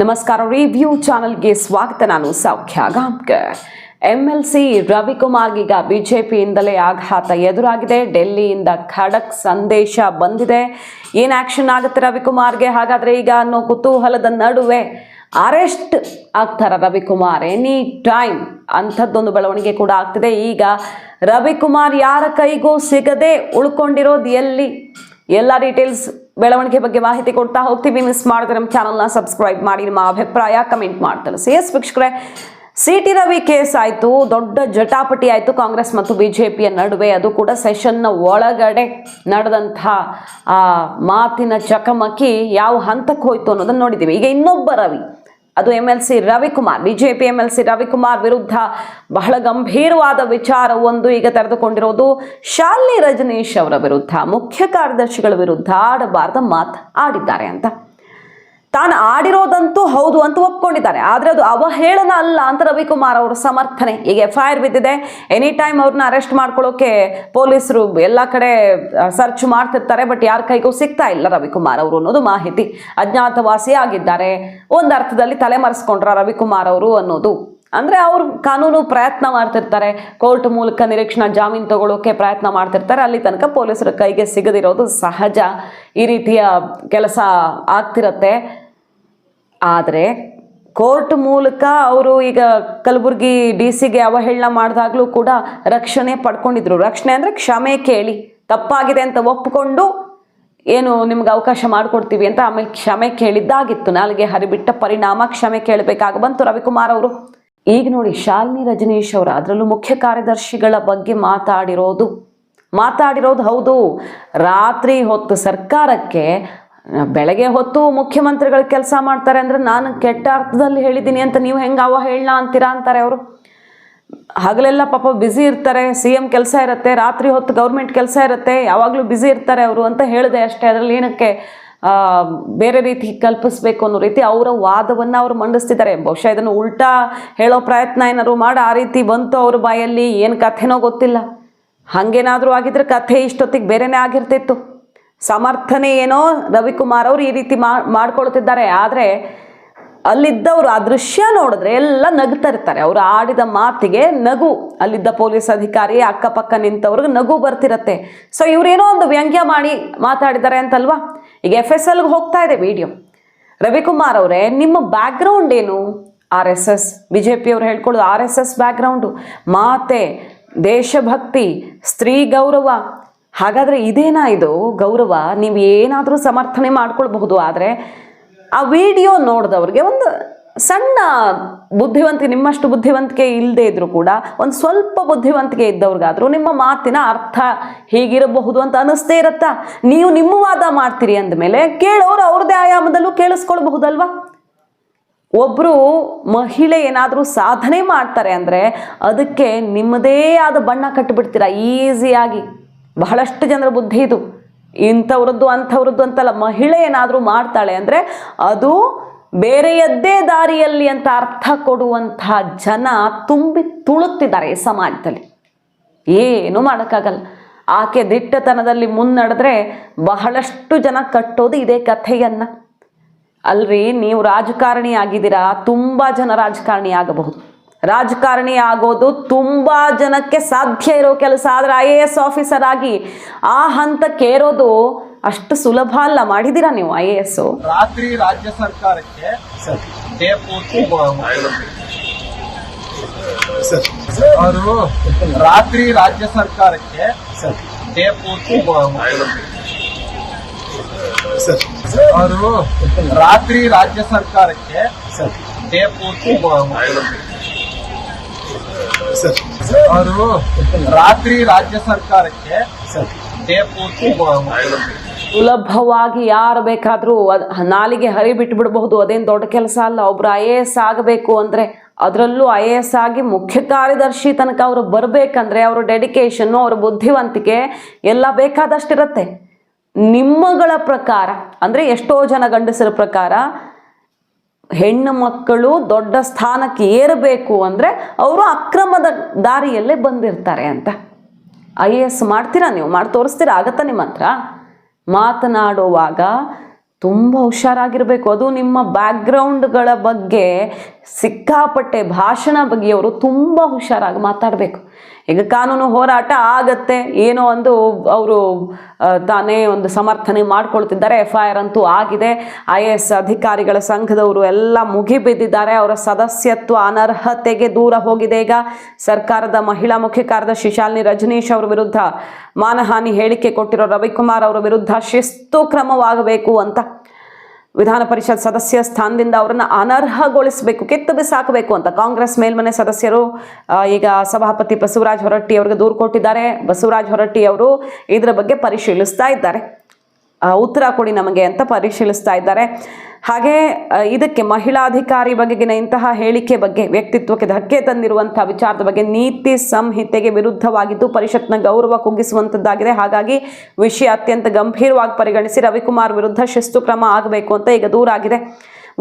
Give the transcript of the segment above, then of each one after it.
ನಮಸ್ಕಾರ ರಿವ್ಯೂ ಚಾನೆಲ್ಗೆ ಸ್ವಾಗತ. ನಾನು ಸೌಖ್ಯ ಗಾಂವ್ಕರ್ ಎಂಎಲ್ಸಿ ರವಿಕುಮಾರ್ಗೀಗ ಬಿಜೆಪಿಯಿಂದಲೇ ಆಘಾತ ಎದುರಾಗಿದೆ. ಡೆಲ್ಲಿಯಿಂದ ಖಡಕ್ ಸಂದೇಶ ಬಂದಿದೆ. ಏನು ಆಕ್ಷನ್ ಆಗುತ್ತೆ ರವಿಕುಮಾರ್ಗೆ? ಹಾಗಾದ್ರೆ ಈಗ ಅನ್ನೋ ಕುತೂಹಲದ ನಡುವೆ ಅರೆಸ್ಟ್ ಆಗ್ತಾರ ರವಿಕುಮಾರ್. ಎನಿ ಟೈಮ್ ಅಂಥದ್ದೊಂದು ಬೆಳವಣಿಗೆ ಕೂಡ ಆಗ್ತಿದೆ. ಈಗ ರವಿಕುಮಾರ್ ಯಾರ ಕೈಗೂ ಸಿಗದೆ ಉಳ್ಕೊಂಡಿರೋದು ಎಲ್ಲಿ? ಎಲ್ಲ ಡೀಟೇಲ್ಸ್ ಬೆಳವಣಿಗೆ ಬಗ್ಗೆ ಮಾಹಿತಿ ಕೊಡ್ತಾ ಹೋಗ್ತೀವಿ. ಮಿಸ್ ಮಾಡಿದ್ರೆ ನಮ್ಮ ಚಾನಲ್ನ ಸಬ್ಸ್ಕ್ರೈಬ್ ಮಾಡಿ. ನಿಮ್ಮ ಅಭಿಪ್ರಾಯ ಕಮೆಂಟ್ ಮಾಡ್ತಾರೆ ಸಿ ಎಸ್ ವೀಕ್ಷಕರೇ ಸಿ ಟಿ ರವಿ ಕೇಸ್ ಆಯಿತು. ದೊಡ್ಡ ಜಟಾಪಟಿ ಆಯಿತು ಕಾಂಗ್ರೆಸ್ ಮತ್ತು ಬಿ ಜೆ ಪಿಯ ನಡುವೆ. ಅದು ಕೂಡ ಸೆಷನ್ನ ಒಳಗಡೆ ನಡೆದಂಥ, ಆ, ಮಾತಿನ ಚಕಮಕಿ ಯಾವ ಹಂತಕ್ಕೆ ಹೋಯ್ತು ಅನ್ನೋದನ್ನು ನೋಡಿದ್ದೀವಿ. ಈಗ ಇನ್ನೊಬ್ಬ ರವಿ. ಅದು M L C Ravikumar. BJP M L C Ravikumar ವಿರುದ್ಧ ಬಹಳ ಗಂಭೀರವಾದ ವಿಚಾರ ಒಂದು ಈಗ ತೆರೆದುಕೊಂಡಿರೋದು ಶಾಲಿನಿ ರಜನೀಶ್ ಅವರ ವಿರುದ್ಧ. ಮುಖ್ಯ ಕಾರ್ಯದರ್ಶಿಗಳ ವಿರುದ್ಧ ಆಡಬಾರದ ಮಾತು ಆಡಿದ್ದಾರೆ ಅಂತ. ತಾನು ಆಡಿರೋದಂತೂ ಹೌದು ಅಂತ ಒಪ್ಕೊಂಡಿದ್ದಾರೆ. ಆದರೆ ಅದು ಅವಹೇಳನ ಅಲ್ಲ ಅಂತ ರವಿಕುಮಾರ್ ಅವರ ಸಮರ್ಥನೆ. ಈಗ ಎಫ್ ಐ ಆರ್ ಬಿದ್ದಿದೆ. ಎನಿ ಟೈಮ್ ಅವ್ರನ್ನ ಅರೆಸ್ಟ್ ಮಾಡ್ಕೊಳ್ಳೋಕೆ ಪೊಲೀಸರು ಎಲ್ಲ ಕಡೆ ಸರ್ಚ್ ಮಾಡ್ತಿರ್ತಾರೆ ಬಟ್ ಯಾರ ಕೈಗೂ ಸಿಗ್ತಾ ಇಲ್ಲ ರವಿಕುಮಾರ್ ಅವರು ಅನ್ನೋದು ಮಾಹಿತಿ. ಅಜ್ಞಾತವಾಸಿ ಆಗಿದ್ದಾರೆ. ಒಂದು ಅರ್ಥದಲ್ಲಿ ತಲೆಮರೆಸ್ಕೊಂಡ್ರ ರವಿಕುಮಾರ್ ಅವರು ಅನ್ನೋದು. ಅಂದರೆ ಅವರು ಕಾನೂನು ಪ್ರಯತ್ನ ಮಾಡ್ತಿರ್ತಾರೆ. ಕೋರ್ಟ್ ಮೂಲಕ ನಿರೀಕ್ಷಣಾ ಜಾಮೀನು ತಗೊಳ್ಳೋಕೆ ಪ್ರಯತ್ನ ಮಾಡ್ತಿರ್ತಾರೆ. ಅಲ್ಲಿ ತನಕ ಪೊಲೀಸರ ಕೈಗೆ ಸಿಗದಿರೋದು ಸಹಜ. ಈ ರೀತಿಯ ಕೆಲಸ ಆಗ್ತಿರತ್ತೆ. ಆದರೆ ಕೋರ್ಟ್ ಮೂಲಕ ಅವರು ಈಗ ಕಲಬುರಗಿ ಡಿ ಸಿಗೆ ಅವಹೇಳನ ಮಾಡಿದಾಗಲೂ ಕೂಡ ರಕ್ಷಣೆ ಪಡ್ಕೊಂಡಿದ್ರು. ರಕ್ಷಣೆ ಅಂದರೆ ಕ್ಷಮೆ ಕೇಳಿ, ತಪ್ಪಾಗಿದೆ ಅಂತ ಒಪ್ಪಿಕೊಂಡು ಏನು ನಿಮ್ಗೆ ಅವಕಾಶ ಮಾಡಿಕೊಡ್ತೀವಿ ಅಂತ ಆಮೇಲೆ ಕ್ಷಮೆ ಕೇಳಿದ್ದಾಗಿತ್ತು. ನಾಲ್ಗೆ ಹರಿಬಿಟ್ಟ ಪರಿಣಾಮ ಕ್ಷಮೆ ಕೇಳಬೇಕಾಗ ಬಂತು ರವಿಕುಮಾರ್ ಅವರು. ಈಗ ನೋಡಿ, ಶಾಲಿನಿ ರಜನೀಶ್ ಅವರು ಅದರಲ್ಲೂ ಮುಖ್ಯ ಕಾರ್ಯದರ್ಶಿಗಳ ಬಗ್ಗೆ ಮಾತಾಡಿರೋದು. ಮಾತಾಡಿರೋದು ಹೌದು. ರಾತ್ರಿ ಹೊತ್ತು ಸರ್ಕಾರಕ್ಕೆ ಬೆಳಗ್ಗೆ ಹೊತ್ತು ಮುಖ್ಯಮಂತ್ರಿಗಳು ಕೆಲಸ ಮಾಡ್ತಾರೆ ಅಂದರೆ ನಾನು ಕೆಟ್ಟ ಅರ್ಥದಲ್ಲಿ ಹೇಳಿದ್ದೀನಿ ಅಂತ ನೀವು ಹೆಂಗೆ ಅವ ಹೇಳಲ್ಲ ಅಂತೀರಾ ಅಂತಾರೆ ಅವರು. ಹಗಲೆಲ್ಲ ಪಾಪ ಬ್ಯುಸಿ ಇರ್ತಾರೆ ಸಿ ಎಂ ಕೆಲಸ ಇರುತ್ತೆ, ರಾತ್ರಿ ಹೊತ್ತು ಗೌರ್ಮೆಂಟ್ ಕೆಲಸ ಇರುತ್ತೆ, ಯಾವಾಗಲೂ ಬ್ಯುಸಿ ಇರ್ತಾರೆ ಅವರು ಅಂತ ಹೇಳಿದೆ ಅಷ್ಟೇ. ಅದರಲ್ಲಿ ಏನಕ್ಕೆ ಬೇರೆ ರೀತಿ ಕಲ್ಪಿಸ್ಬೇಕು ಅನ್ನೋ ರೀತಿ ಅವರ ವಾದವನ್ನು ಅವರು ಮಂಡಿಸ್ತಿದ್ದಾರೆ. ಬಹುಶಃ ಇದನ್ನು ಉಲ್ಟಾ ಹೇಳೋ ಪ್ರಯತ್ನ ಏನಾದ್ರು ಮಾಡಿ, ಆ ರೀತಿ ಬಂತು ಅವ್ರ ಬಾಯಲ್ಲಿ, ಏನು ಕಥೆನೋ ಗೊತ್ತಿಲ್ಲ. ಹಾಗೇನಾದರೂ ಆಗಿದ್ರೆ ಕಥೆ ಇಷ್ಟೊತ್ತಿಗೆ ಬೇರೆನೇ ಆಗಿರ್ತಿತ್ತು. ಸಮರ್ಥನೆ ಏನೋ ರವಿಕುಮಾರ್ ಅವರು ಈ ರೀತಿ ಮಾಡ್ಕೊಳ್ತಿದ್ದಾರೆ. ಆದರೆ ಅಲ್ಲಿದ್ದವರು ಆ ದೃಶ್ಯ ನೋಡಿದ್ರೆ ಎಲ್ಲ ನಗ್ತಾ ಇರ್ತಾರೆ. ಅವರು ಆಡಿದ ಮಾತಿಗೆ ನಗು. ಅಲ್ಲಿದ್ದ ಪೊಲೀಸ್ ಅಧಿಕಾರಿ ಅಕ್ಕಪಕ್ಕ ನಿಂತವ್ರಿಗೆ ನಗು ಬರ್ತಿರತ್ತೆ. ಸೊ ಇವರೇನೋ ಒಂದು ವ್ಯಂಗ್ಯ ಮಾಡಿ ಮಾತಾಡಿದ್ದಾರೆ ಅಂತಲ್ವಾ? ಈಗ ಎಫ್ ಎಸ್ ಎಲ್ಗೆ ಹೋಗ್ತಾ ಇದೆ ವಿಡಿಯೋ. ರವಿಕುಮಾರ್ ಅವರೇ, ನಿಮ್ಮ ಬ್ಯಾಕ್ಗ್ರೌಂಡ್ ಏನು? R S S B J P ಅವ್ರು ಹೇಳ್ಕೊಳ್ಳೋದು ಆರ್ ಎಸ್ ಎಸ್ ಬ್ಯಾಕ್ಗ್ರೌಂಡು ಮಾತೆ, ದೇಶಭಕ್ತಿ, ಸ್ತ್ರೀ ಗೌರವ. ಹಾಗಾದರೆ ಇದೇನಾ ಇದು? ಗೌರವ, ನೀವು ಏನಾದರೂ ಸಮರ್ಥನೆ ಮಾಡ್ಕೊಳ್ಬಹುದು, ಆದರೆ ಆ ವಿಡಿಯೋ ನೋಡಿದವ್ರಿಗೆ ಒಂದು ಸಣ್ಣ ಬುದ್ಧಿವಂತಿಕೆ, ನಿಮ್ಮಷ್ಟು ಬುದ್ಧಿವಂತಿಕೆ ಇಲ್ಲದೆ ಇದ್ದರೂ ಕೂಡ, ಒಂದು ಸ್ವಲ್ಪ ಬುದ್ಧಿವಂತಿಕೆ ಇದ್ದವ್ರಿಗಾದರೂ ನಿಮ್ಮ ಮಾತಿನ ಅರ್ಥ ಹೀಗಿರಬಹುದು ಅಂತ ಅನ್ನಿಸ್ತೇ ಇರತ್ತಾ? ನೀವು ನಿಮ್ಮ ವಾದ ಮಾಡ್ತೀರಿ ಅಂದಮೇಲೆ ಕೇಳೋರು ಅವ್ರದ್ದೇ ಆಯಾಮದಲ್ಲೂ ಕೇಳಿಸ್ಕೊಳ್ಬಹುದಲ್ವಾ? ಒಬ್ಬರು ಮಹಿಳೆ ಏನಾದರೂ ಸಾಧನೆ ಮಾಡ್ತಾರೆ ಅಂದರೆ ಅದಕ್ಕೆ ನಿಮ್ಮದೇ ಆದ ಬಣ್ಣ ಕಟ್ಟಿಬಿಡ್ತೀರಾ ಈಸಿಯಾಗಿ. ಬಹಳಷ್ಟು ಜನರ ಬುದ್ಧಿ ಇದು. ಇಂಥವ್ರದ್ದು, ಅಂಥವ್ರದ್ದು ಅಂತಲ್ಲ, ಮಹಿಳೆ ಏನಾದರೂ ಮಾಡ್ತಾಳೆ ಅಂದರೆ ಅದು ಬೇರೆಯದ್ದೇ ದಾರಿಯಲ್ಲಿ ಅಂತ ಅರ್ಥ ಕೊಡುವಂತಹ ಜನ ತುಂಬಿ ತುಳುತ್ತಿದ್ದಾರೆ ಈ ಸಮಾಜದಲ್ಲಿ. ಏನು ಮಾಡೋಕ್ಕಾಗಲ್ಲ. ಆಕೆ ದಿಟ್ಟತನದಲ್ಲಿ ಮುನ್ನಡೆದ್ರೆ ಬಹಳಷ್ಟು ಜನ ಕಟ್ಟೋದು ಇದೇ ಕಥೆಯನ್ನು. ಅಲ್ರಿ, ನೀವು ರಾಜಕಾರಣಿ ಆಗಿದ್ದೀರಾ, ತುಂಬ ಜನ ರಾಜಕಾರಣಿ ಆಗಬಹುದು. ರಾಜಕಾರಣಿ ಆಗೋದು ತುಂಬ ಜನಕ್ಕೆ ಸಾಧ್ಯ ಇರೋ ಕೆಲಸ. ಆದರೆ ಐ ಎ ಎಸ್ ಆಫೀಸರ್ ಆಗಿ ಆ ಹಂತಕ್ಕೆ ಏರೋದು ಅಷ್ಟು ಸುಲಭ ಅಲ್ಲ. ಮಾಡಿದ್ದೀರಾ ನೀವು ಐ ಎ ಎಸ್ ರಾತ್ರಿ ರಾಜ್ಯ ಸರ್ಕಾರಕ್ಕೆ ರಾತ್ರಿ ರಾಜ್ಯ ಸರ್ಕಾರಕ್ಕೆ ರಾತ್ರಿ ರಾಜ್ಯ ಸರ್ಕಾರಕ್ಕೆ ಡೇ ಪೂರ್ತಿ ಅವರು ರಾತ್ರಿ ರಾಜ್ಯ ಸರ್ಕಾರಕ್ಕೆ ಅವರು ರಾತ್ರಿ ರಾಜ್ಯ ಸರ್ಕಾರಕ್ಕೆ ಸುಲಭವಾಗಿ ಯಾರು ಬೇಕಾದರೂ ನಾಲಿಗೆ ಹರಿ ಬಿಟ್ಬಿಡಬಹುದು. ಅದೇನು ದೊಡ್ಡ ಕೆಲಸ ಅಲ್ಲ. ಒಬ್ರು ಐ ಎ ಎಸ್ ಆಗಬೇಕು ಅಂದರೆ ಅದರಲ್ಲೂ ಐ ಎ ಎಸ್ ಆಗಿ ಮುಖ್ಯ ಕಾರ್ಯದರ್ಶಿ ತನಕ ಅವರು ಬರಬೇಕಂದ್ರೆ ಅವರ ಡೆಡಿಕೇಶನ್ ಅವರ ಬುದ್ಧಿವಂತಿಕೆ ಎಲ್ಲ ಬೇಕಾದಷ್ಟಿರುತ್ತೆ. ನಿಮ್ಮಗಳ ಪ್ರಕಾರ ಅಂದರೆ ಎಷ್ಟೋ ಜನ ಗಂಡಸರ ಪ್ರಕಾರ ಹೆಣ್ಣು ಮಕ್ಕಳು ದೊಡ್ಡ ಸ್ಥಾನಕ್ಕೆ ಏರಬೇಕು ಅಂದರೆ ಅವರು ಅಕ್ರಮದ ದಾರಿಯಲ್ಲೇ ಬಂದಿರ್ತಾರೆ ಅಂತ. ಐ ಎ ಎಸ್ ಮಾಡ್ತೀರಾ ನೀವು? ಮಾಡಿ ತೋರಿಸ್ತೀರಾ? ಆಗತ್ತಾ ನಿಮ್ಮ ಹತ್ರ? ಮಾತನಾಡುವಾಗ ತುಂಬ ಹುಷಾರಾಗಿರಬೇಕು. ಅದು ನಿಮ್ಮ ಬ್ಯಾಕ್ಗ್ರೌಂಡ್ಗಳ ಬಗ್ಗೆ ಸಿಕ್ಕಾಪಟ್ಟೆ ಭಾಷಣ ಬಗ್ಗೆ ಅವರು ತುಂಬ ಹುಷಾರಾಗಿ ಮಾತಾಡಬೇಕು. ಈಗ ಕಾನೂನು ಹೋರಾಟ ಆಗತ್ತೆ ಏನೋ ಒಂದು ಅವರು ತಾನೇ ಒಂದು ಸಮರ್ಥನೆ ಮಾಡ್ಕೊಳ್ತಿದ್ದಾರೆ. ಎಫ್ ಐ ಆರ್ ಅಂತೂ ಆಗಿದೆ. ಐ ಎ ಎಸ್ ಅಧಿಕಾರಿಗಳ ಸಂಘದವರು ಎಲ್ಲ ಮುಗಿಬಿದ್ದಿದ್ದಾರೆ. ಅವರ ಸದಸ್ಯತ್ವ ಅನರ್ಹತೆಗೆ ದೂರ ಹೋಗಿದೆ. ಈಗ ಸರ್ಕಾರದ ಮಹಿಳಾ ಮುಖ್ಯ ಕಾರ್ಯದರ್ಶಿ ಶಾಲಿನಿ ರಜನೀಶ್ ಅವರ ವಿರುದ್ಧ ಮಾನಹಾನಿ ಹೇಳಿಕೆ ಕೊಟ್ಟಿರೋ ರವಿಕುಮಾರ್ ಅವರ ವಿರುದ್ಧ ಶಿಸ್ತು ಕ್ರಮವಾಗಬೇಕು ಅಂತ ವಿಧಾನ ಪರಿಷತ್ ಸದಸ್ಯ ಸ್ಥಾನದಿಂದ ಅವರನ್ನು ಅನರ್ಹಗೊಳಿಸಬೇಕು, ಕಿತ್ತು ಬಿಸಾಕಬೇಕು ಅಂತ ಕಾಂಗ್ರೆಸ್ ಮೇಲ್ಮನೆ ಸದಸ್ಯರು ಈಗ ಸಭಾಪತಿ ಬಸವರಾಜ್ ಹೊರಟ್ಟಿ ಅವರಿಗೆ ದೂರು ಕೊಟ್ಟಿದ್ದಾರೆ. ಬಸವರಾಜ್ ಹೊರಟ್ಟಿ ಅವರು ಇದರ ಬಗ್ಗೆ ಪರಿಶೀಲಿಸ್ತಾ ಇದ್ದಾರೆ. ಉತ್ತರ ಕೊಡಿ ನಮಗೆ ಅಂತ ಪರಿಶೀಲಿಸ್ತಾ ಇದ್ದಾರೆ. ಹಾಗೆ ಇದಕ್ಕೆ ಮಹಿಳಾಧಿಕಾರಿ ಬಗೆಗಿನ ಇಂತಹ ಹೇಳಿಕೆ ಬಗ್ಗೆ, ವ್ಯಕ್ತಿತ್ವಕ್ಕೆ ಧಕ್ಕೆ ತಂದಿರುವಂತಹ ವಿಚಾರದ ಬಗ್ಗೆ ನೀತಿ ಸಂಹಿತೆಗೆ ವಿರುದ್ಧವಾಗಿದ್ದು ಪರಿಷತ್ನ ಗೌರವ ಕುಗ್ಗಿಸುವಂತದ್ದಾಗಿದೆ. ಹಾಗಾಗಿ ವಿಷಯ ಅತ್ಯಂತ ಗಂಭೀರವಾಗಿ ಪರಿಗಣಿಸಿ ರವಿಕುಮಾರ್ ವಿರುದ್ಧ ಶಿಸ್ತು ಕ್ರಮ ಆಗಬೇಕು ಅಂತ ಈಗ ದೂರ ಆಗಿದೆ.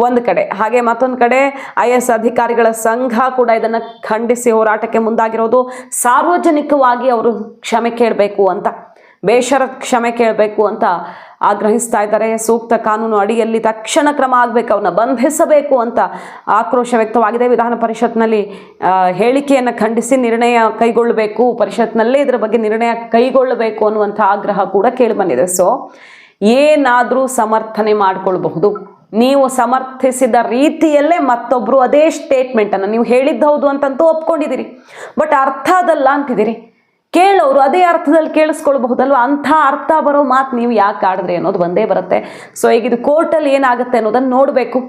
ಒಂದು ಕಡೆ, ಹಾಗೆ ಮತ್ತೊಂದು ಕಡೆ ಐ ಎಸ್ ಅಧಿಕಾರಿಗಳ ಸಂಘ ಕೂಡ ಇದನ್ನು ಖಂಡಿಸಿ ಹೋರಾಟಕ್ಕೆ ಮುಂದಾಗಿರೋದು ಸಾರ್ವಜನಿಕವಾಗಿ ಅವರು ಕ್ಷಮೆ ಕೇಳಬೇಕು ಅಂತ. ಬೇಷರತ್ ಕ್ಷಮೆ ಕೇಳಬೇಕು ಅಂತ ಆಗ್ರಹಿಸ್ತಾ ಇದ್ದಾರೆ. ಸೂಕ್ತ ಕಾನೂನು ಅಡಿಯಲ್ಲಿ ತಕ್ಷಣ ಕ್ರಮ ಆಗಬೇಕು ಅವನ್ನ ಬಂಧಿಸಬೇಕು ಅಂತ ಆಕ್ರೋಶ ವ್ಯಕ್ತವಾಗಿದೆ. ವಿಧಾನ ಪರಿಷತ್ನಲ್ಲಿ ಹೇಳಿಕೆಯನ್ನು ಖಂಡಿಸಿ ನಿರ್ಣಯ ಕೈಗೊಳ್ಳಬೇಕು. ಪರಿಷತ್ನಲ್ಲೇ ಇದರ ಬಗ್ಗೆ ನಿರ್ಣಯ ಕೈಗೊಳ್ಳಬೇಕು ಅನ್ನುವಂಥ ಆಗ್ರಹ ಕೂಡ ಕೇಳಿಬಂದಿದೆ ಸೊ ಏನಾದರೂ ಸಮರ್ಥನೆ ಮಾಡಿಕೊಳ್ಬಹುದು. ನೀವು ಸಮರ್ಥಿಸಿದ ರೀತಿಯಲ್ಲೇ ಮತ್ತೊಬ್ಬರು ಅದೇ ಸ್ಟೇಟ್ಮೆಂಟನ್ನು ನೀವು ಹೇಳಿದ್ದು ಹೌದು ಅಂತಂತೂ ಒಪ್ಕೊಂಡಿದ್ದೀರಿ. ಬಟ್ ಅರ್ಥ ಅದಲ್ಲ ಅಂತಿದ್ದೀರಿ. ಕೇಳೋರು ಅದೇ ಅರ್ಥದಲ್ಲಿ ಕೇಳಿಸ್ಕೊಳ್ಬಹುದಲ್ವ? ಅಂಥ ಅರ್ಥ ಬರೋ ಮಾತು ನೀವು ಯಾಕೆ ಆಡಿದ್ರಿ ಅನ್ನೋದು ಒಂದೇ ಬರುತ್ತೆ. ಸೊ ಈಗ ಇದು ಕೋರ್ಟಲ್ಲಿ ಏನಾಗುತ್ತೆ ಅನ್ನೋದನ್ನು ನೋಡಬೇಕು.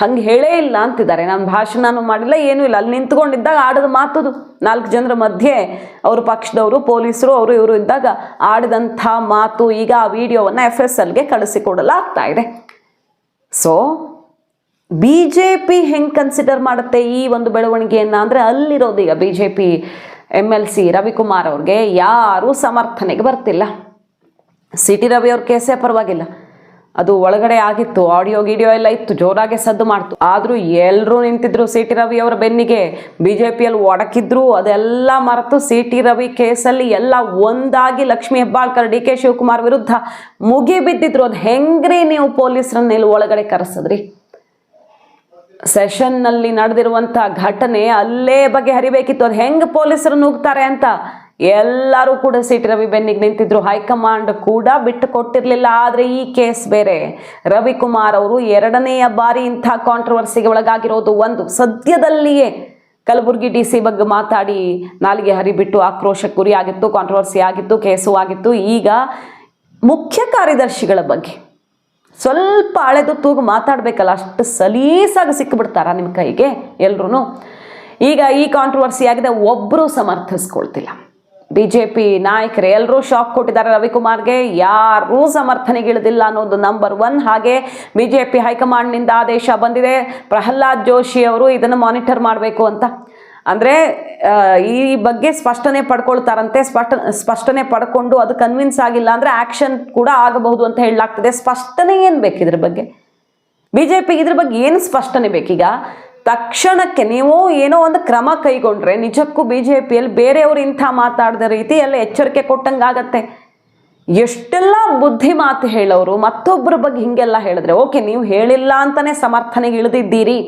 ಹಂಗೆ ಹೇಳೇ ಇಲ್ಲ ಅಂತಿದ್ದಾರೆ. ನಾನು ಭಾಷಣನೂ ಮಾಡಿಲ್ಲ, ಏನೂ ಇಲ್ಲ. ಅಲ್ಲಿ ನಿಂತ್ಕೊಂಡಿದ್ದಾಗ ಆಡಿದ ಮಾತದು. ನಾಲ್ಕು ಜನರ ಮಧ್ಯೆ ಅವ್ರ ಪಕ್ಷದವರು, ಪೊಲೀಸರು, ಅವರು ಇವರು ಇದ್ದಾಗ ಆಡಿದಂಥ ಮಾತು ಈಗ ಆ ವಿಡಿಯೋವನ್ನು ಎಫ್ ಎಸ್ ಎಲ್ಗೆ ಕಳಿಸಿಕೊಡಲಾಗ್ತಾ ಇದೆ. ಸೊ ಬಿ ಜೆ ಪಿ ಹೆಂಗೆ ಕನ್ಸಿಡರ್ ಮಾಡುತ್ತೆ ಈ ಒಂದು ಬೆಳವಣಿಗೆಯನ್ನು? ಅಂದರೆ ಅಲ್ಲಿರೋದು ಈಗ B J P M L C Ravikumar ಅವ್ರಿಗೆ ಯಾರೂ ಸಮರ್ಥನೆಗೆ ಬರ್ತಿಲ್ಲ. ಸಿ ಟಿ ರವಿ ಅವ್ರ ಕೇಸೇ ಪರವಾಗಿಲ್ಲ. ಅದು ಒಳಗಡೆ ಆಗಿತ್ತು ಆಡಿಯೋ ಗಿಡಿಯೋ ಎಲ್ಲ ಇತ್ತು, ಜೋರಾಗೆ ಸದ್ದು ಮಾಡ್ತು. ಆದರೂ ಎಲ್ಲರೂ ನಿಂತಿದ್ರು ಸಿ ಟಿ ರವಿ ಅವರ ಬೆನ್ನಿಗೆ. ಬಿ ಜೆ ಪಿಯಲ್ಲಿ ಒಡಕಿದ್ರು, ಅದೆಲ್ಲ ಮರೆತು ಸಿ ಟಿ ರವಿ ಕೇಸಲ್ಲಿ ಎಲ್ಲ ಒಂದಾಗಿ ಲಕ್ಷ್ಮೀ ಹೆಬ್ಬಾಳ್ಕರ್, ಡಿ ಕೆ ಶಿವಕುಮಾರ್ ವಿರುದ್ಧ ಮುಗಿ ಬಿದ್ದಿದ್ರು ಅದು ಹೆಂಗ್ರಿ ನೀವು ಪೊಲೀಸರನ್ನ ಇಲ್ಲಿ ಒಳಗಡೆ ಕರೆಸಿದ್ರಿ? ಸೆಷನ್ನಲ್ಲಿ ನಡೆದಿರುವಂಥ ಘಟನೆ ಅಲ್ಲೇ ಬಗ್ಗೆ ಹರಿಬೇಕಿತ್ತು ಅದು ಹೆಂಗೆ ಪೊಲೀಸರು ನುಗ್ತಾರೆ ಅಂತ ಎಲ್ಲರೂ ಕೂಡ ಸಿಟಿ ರವಿ ಬೆನ್ನಿಗೆ ನಿಂತಿದ್ರು. ಹೈಕಮಾಂಡ್ ಕೂಡ ಬಿಟ್ಟು ಕೊಟ್ಟಿರಲಿಲ್ಲ ಆದರೆ ಈ ಕೇಸ್ ಬೇರೆ. ರವಿಕುಮಾರ್ ಅವರು ಎರಡನೆಯ ಬಾರಿ ಇಂಥ ಕಾಂಟ್ರವರ್ಸಿಗೆ ಒಳಗಾಗಿರೋದು ಒಂದು ಸದ್ಯದಲ್ಲಿಯೇ ಕಲಬುರಗಿ ಡಿ ಸಿ ಬಗ್ಗೆ ಮಾತಾಡಿ ನಾಲಿಗೆ ಹರಿಬಿಟ್ಟು ಆಕ್ರೋಶಕ್ಕೆ ಗುರಿಯಾಗಿತ್ತು ಕಾಂಟ್ರವರ್ಸಿ ಆಗಿತ್ತು, ಕೇಸು ಆಗಿತ್ತು. ಈಗ ಮುಖ್ಯ ಕಾರ್ಯದರ್ಶಿಗಳ ಬಗ್ಗೆ. ಸ್ವಲ್ಪ ಹಳೆದು ತೂಗು ಮಾತಾಡಬೇಕಲ್ಲ, ಅಷ್ಟು ಸಲೀಸಾಗಿ ಸಿಕ್ಕಿಬಿಡ್ತಾರ ನಿಮ್ಮ ಕೈಗೆ ಎಲ್ರೂ ಈಗ ಈ ಕಾಂಟ್ರವರ್ಸಿ ಆಗಿದೆ ಒಬ್ಬರು ಸಮರ್ಥಿಸ್ಕೊಳ್ತಿಲ್ಲ. ಬಿ ಜೆ ಪಿ ನಾಯಕರು ಎಲ್ಲರೂ ಶಾಕ್ ಕೊಟ್ಟಿದ್ದಾರೆ ರವಿಕುಮಾರ್ಗೆ, ಯಾರೂ ಸಮರ್ಥನೆಗಿಳಿದಿಲ್ಲ ಅನ್ನೋದು ನಂಬರ್ ಒನ್ ಹಾಗೆ ಬಿ ಜೆ ಪಿ ಹೈಕಮಾಂಡ್ನಿಂದ ಆದೇಶ ಬಂದಿದೆ, ಪ್ರಹ್ಲಾದ್ ಜೋಶಿ ಅವರು ಇದನ್ನು ಮಾನಿಟರ್ ಮಾಡಬೇಕು ಅಂತ. ಅಂದರೆ ಈ ಬಗ್ಗೆ ಸ್ಪಷ್ಟನೆ ಪಡ್ಕೊಳ್ತಾರಂತೆ. ಸ್ಪಷ್ಟ, ಸ್ಪಷ್ಟನೆ ಪಡ್ಕೊಂಡು ಅದು ಕನ್ವಿನ್ಸ್ ಆಗಿಲ್ಲ ಅಂದರೆ ಆ್ಯಕ್ಷನ್ ಕೂಡ ಆಗಬಹುದು ಅಂತ ಹೇಳಲಾಗ್ತದೆ. ಸ್ಪಷ್ಟನೆ ಏನು ಬೇಕು ಇದ್ರ ಬಗ್ಗೆ? ಬಿ ಜೆ ಪಿಗೆ ಇದ್ರ ಬಗ್ಗೆ ಏನು ಸ್ಪಷ್ಟನೆ ಬೇಕೀಗ? ತಕ್ಷಣಕ್ಕೆ ನೀವು ಏನೋ ಒಂದು ಕ್ರಮ ಕೈಗೊಂಡ್ರೆ, ನಿಜಕ್ಕೂ ಬಿ ಜೆ ಪಿಯಲ್ಲಿ ಬೇರೆಯವರು ಇಂಥ ಮಾತಾಡಿದ ರೀತಿಯಲ್ಲಿ ಎಚ್ಚರಿಕೆ ಕೊಟ್ಟಂಗಾಗತ್ತೆ. ಎಷ್ಟೆಲ್ಲ ಬುದ್ಧಿ ಮಾತು ಹೇಳೋರು ಮತ್ತೊಬ್ಬರ ಬಗ್ಗೆ ಹಿಂಗೆಲ್ಲ ಹೇಳಿದ್ರೆ, ಓಕೆ, ನೀವು ಹೇಳಿಲ್ಲ ಅಂತಲೇ ಸಮರ್ಥನೆಗೆ ಇಳಿದಿದ್ದೀರಿ.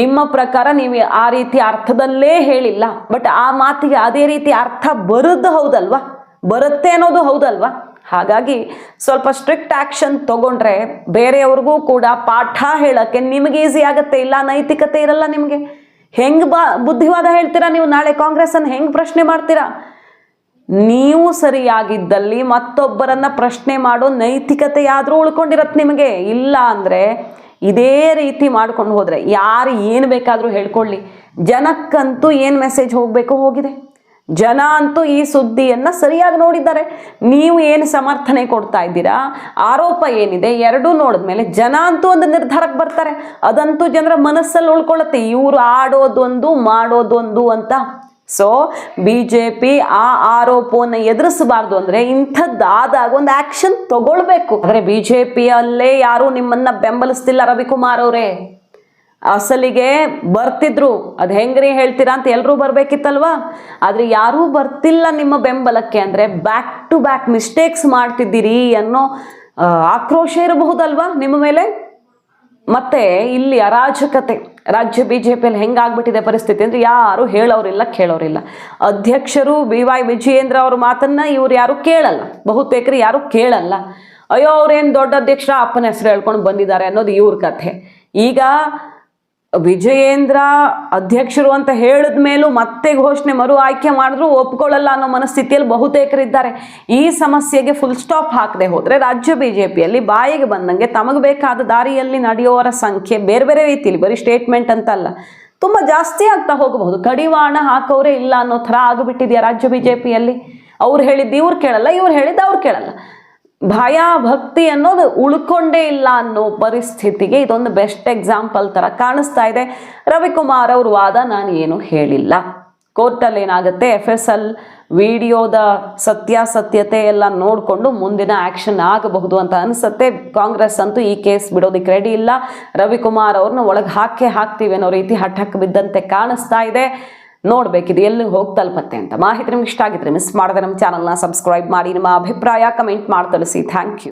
ನಿಮ್ಮ ಪ್ರಕಾರ ನೀವು ಆ ರೀತಿ ಅರ್ಥದಲ್ಲೇ ಹೇಳಿಲ್ಲ ಬಟ್ ಆ ಮಾತಿಗೆ ಅದೇ ರೀತಿ ಅರ್ಥ ಬರುದು ಹೌದಲ್ವಾ? ಬರುತ್ತೆ ಅನ್ನೋದು ಹೌದಲ್ವಾ? ಹಾಗಾಗಿ ಸ್ವಲ್ಪ ಸ್ಟ್ರಿಕ್ಟ್ ಆ್ಯಕ್ಷನ್ ತಗೊಂಡ್ರೆ ಬೇರೆಯವ್ರಿಗೂ ಕೂಡ ಪಾಠ ಹೇಳಕ್ಕೆ ನಿಮಗೆ ಈಸಿ ಆಗುತ್ತೆ, ಇಲ್ಲ ನೈತಿಕತೆ ಇರಲ್ಲ ನಿಮಗೆ? ಹೆಂಗೆ ಬಾ, ಬುದ್ಧಿವಾದ ಹೇಳ್ತೀರಾ ನೀವು ನಾಳೆ ಕಾಂಗ್ರೆಸ್ಸನ್ನು ಹೆಂಗೆ ಪ್ರಶ್ನೆ ಮಾಡ್ತೀರಾ? ನೀವು ಸರಿಯಾಗಿದ್ದಲ್ಲಿ ಮತ್ತೊಬ್ಬರನ್ನ ಪ್ರಶ್ನೆ ಮಾಡೋ ನೈತಿಕತೆಯಾದರೂ ಉಳ್ಕೊಂಡಿರತ್ತೆ ನಿಮಗೆ. ಇಲ್ಲ ಅಂದರೆ ಇದೇ ರೀತಿ ಮಾಡ್ಕೊಂಡು ಹೋದರೆ ಯಾರು ಏನು ಬೇಕಾದರೂ ಹೇಳ್ಕೊಳ್ಳಿ. ಜನಕ್ಕಂತೂ ಏನು ಮೆಸೇಜ್ ಹೋಗಬೇಕು ಹೋಗಿದೆ. ಜನ ಅಂತೂ ಈ ಸುದ್ದಿಯನ್ನು ಸರಿಯಾಗಿ ನೋಡಿದ್ದಾರೆ. ನೀವು ಏನು ಸಮರ್ಥನೆ ಕೊಡ್ತಾ ಇದ್ದೀರಾ? ಆರೋಪ ಏನಿದೆ? ಎರಡೂ ನೋಡಿದ್ಮೇಲೆ ಜನ ಅಂತೂ ಒಂದು ನಿರ್ಧಾರಕ್ಕೆ ಬರ್ತಾರೆ. ಅದಂತೂ ಜನರ ಮನಸ್ಸಲ್ಲಿ ಉಳ್ಕೊಳ್ಳುತ್ತೆ. ಇವರು ಆಡೋದೊಂದು, ಮಾಡೋದೊಂದು ಅಂತ ಸೊ ಬಿ ಜೆ ಪಿ ಆ ಆರೋಪವನ್ನು ಎದುರಿಸಬಾರ್ದು ಅಂದರೆ ಇಂಥದ್ದಾದಾಗ ಒಂದು ಆ್ಯಕ್ಷನ್ ತಗೊಳ್ಬೇಕು. ಆದರೆ ಬಿ ಜೆ ಪಿಯಲ್ಲೇ ಯಾರೂ ನಿಮ್ಮನ್ನು ಬೆಂಬಲಿಸ್ತಿಲ್ಲ ರವಿಕುಮಾರ್ ಅವರೇ. ಅಸಲಿಗೆ ಬರ್ತಿದ್ರು. ಅದು ಹೆಂಗ್ರಿ ಹೇಳ್ತೀರಾ ಅಂತ ಎಲ್ಲರೂ ಬರಬೇಕಿತ್ತಲ್ವಾ? ಆದರೆ ಯಾರೂ ಬರ್ತಿಲ್ಲ ನಿಮ್ಮ ಬೆಂಬಲಕ್ಕೆ ಅಂದರೆ ಬ್ಯಾಕ್ ಟು ಬ್ಯಾಕ್ ಮಿಸ್ಟೇಕ್ಸ್ ಮಾಡ್ತಿದ್ದೀರಿ ಅನ್ನೋ ಆಕ್ರೋಶ ಇರಬಹುದಲ್ವಾ ನಿಮ್ಮ ಮೇಲೆ? ಮತ್ತೆ ಇಲ್ಲಿ ಅರಾಜಕತೆ. ರಾಜ್ಯ ಬಿ ಜೆ ಪಿಯಲ್ಲಿ ಹೆಂಗಾಗ್ಬಿಟ್ಟಿದೆ ಪರಿಸ್ಥಿತಿ ಅಂದ್ರೆ ಯಾರು ಹೇಳೋರಿಲ್ಲ, ಕೇಳೋರಿಲ್ಲ. ಅಧ್ಯಕ್ಷರು ಬಿ ವೈ ವಿಜಯೇಂದ್ರ ಅವ್ರ ಮಾತನ್ನ ಇವ್ರು ಯಾರು ಕೇಳಲ್ಲ. ಬಹುತೇಕರು ಯಾರು ಕೇಳಲ್ಲ. ಅಯ್ಯೋ, ಅವ್ರೇನು ದೊಡ್ಡ ಅಧ್ಯಕ್ಷರ ಅಪ್ಪನ ಹೆಸರು ಹೇಳ್ಕೊಂಡು ಬಂದಿದ್ದಾರೆ ಅನ್ನೋದು ಇವ್ರ ಕಥೆ. ಈಗ ವಿಜಯೇಂದ್ರ ಅಧ್ಯಕ್ಷರು ಅಂತ ಹೇಳಿದ ಮೇಲೂ ಮತ್ತೆ ಘೋಷಣೆ ಮರು ಆಯ್ಕೆ ಮಾಡಿದ್ರು, ಒಪ್ಕೊಳ್ಳಲ್ಲ ಅನ್ನೋ ಮನಸ್ಥಿತಿಯಲ್ಲಿ ಬಹುತೇಕರಿದ್ದಾರೆ ಈ ಸಮಸ್ಯೆಗೆ ಫುಲ್ ಸ್ಟಾಪ್ ಹಾಕದೆ ಹೋದರೆ ರಾಜ್ಯ ಬಿಜೆಪಿಯಲ್ಲಿ ಬಾಯಿಗೆ ಬಂದಂಗೆ ತಮಗೆ ಬೇಕಾದ ದಾರಿಯಲ್ಲಿ ನಡೆಯುವವರ ಸಂಖ್ಯೆ ಬೇರೆ ಬೇರೆ ರೀತಿಯಲ್ಲಿ, ಬರೀ ಸ್ಟೇಟ್ಮೆಂಟ್ ಅಂತಲ್ಲ, ತುಂಬ ಜಾಸ್ತಿ ಆಗ್ತಾ ಹೋಗಬಹುದು. ಕಡಿವಾಣ ಹಾಕೋರೇ ಇಲ್ಲ ಅನ್ನೋ ಥರ ಆಗಿಬಿಟ್ಟಿದೆಯಾ ರಾಜ್ಯ ಬಿಜೆಪಿಯಲ್ಲಿ? ಅವ್ರು ಹೇಳಿದ್ದು ಇವ್ರು ಕೇಳಲ್ಲ, ಇವ್ರು ಹೇಳಿದ್ದು ಅವ್ರು ಕೇಳಲ್ಲ. ಭಯ ಭಕ್ತಿ ಅನ್ನೋದು ಉಳ್ಕೊಂಡೇ ಇಲ್ಲ ಅನ್ನೋ ಪರಿಸ್ಥಿತಿಗೆ ಇದೊಂದು ಬೆಸ್ಟ್ ಎಕ್ಸಾಂಪಲ್ ಥರ ಕಾಣಿಸ್ತಾ ಇದೆ. ರವಿಕುಮಾರ್ ಅವ್ರ ವಾದ ನಾನು ಏನು ಹೇಳಿಲ್ಲ. ಕೋರ್ಟಲ್ಲಿ ಏನಾಗುತ್ತೆ ಎಫ್ ಎಸ್ ಎಲ್ ವಿಡಿಯೋದ ಸತ್ಯಾಸತ್ಯತೆ ಎಲ್ಲ ನೋಡಿಕೊಂಡು ಮುಂದಿನ ಆ್ಯಕ್ಷನ್ ಆಗಬಹುದು ಅಂತ ಅನಿಸುತ್ತೆ. ಕಾಂಗ್ರೆಸ್ ಅಂತೂ ಈ ಕೇಸ್ ಬಿಡೋದಕ್ಕೆ ರೆಡಿ ಇಲ್ಲ. ರವಿಕುಮಾರ್ ಅವ್ರನ್ನ ಒಳಗೆ ಹಾಕೇ ಹಾಕ್ತೀವಿ ಅನ್ನೋ ರೀತಿ ಹಠಕ್ಕೆ ಬಿದ್ದಂತೆ ಕಾಣಿಸ್ತಾ ಇದೆ. ನೋಡ್ಬೇಕಿದು, ಎಲ್ಲಿ ಹೋಗಿ ತಲುಪತ್ತೆ ಅಂತ. ಮಾಹಿತಿ ನಿಮ್ಗೆ ಇಷ್ಟ ಆಗಿದ್ರೆ ಮಿಸ್ ಮಾಡದೆ ನಮ್ಮ ಚಾನಲ್ನ ಸಬ್ಸ್ಕ್ರೈಬ್ ಮಾಡಿ, ನಿಮ್ಮ ಅಭಿಪ್ರಾಯ ಕಮೆಂಟ್ ಮಾಡಿ ತಿಳಿಸಿ. Thank you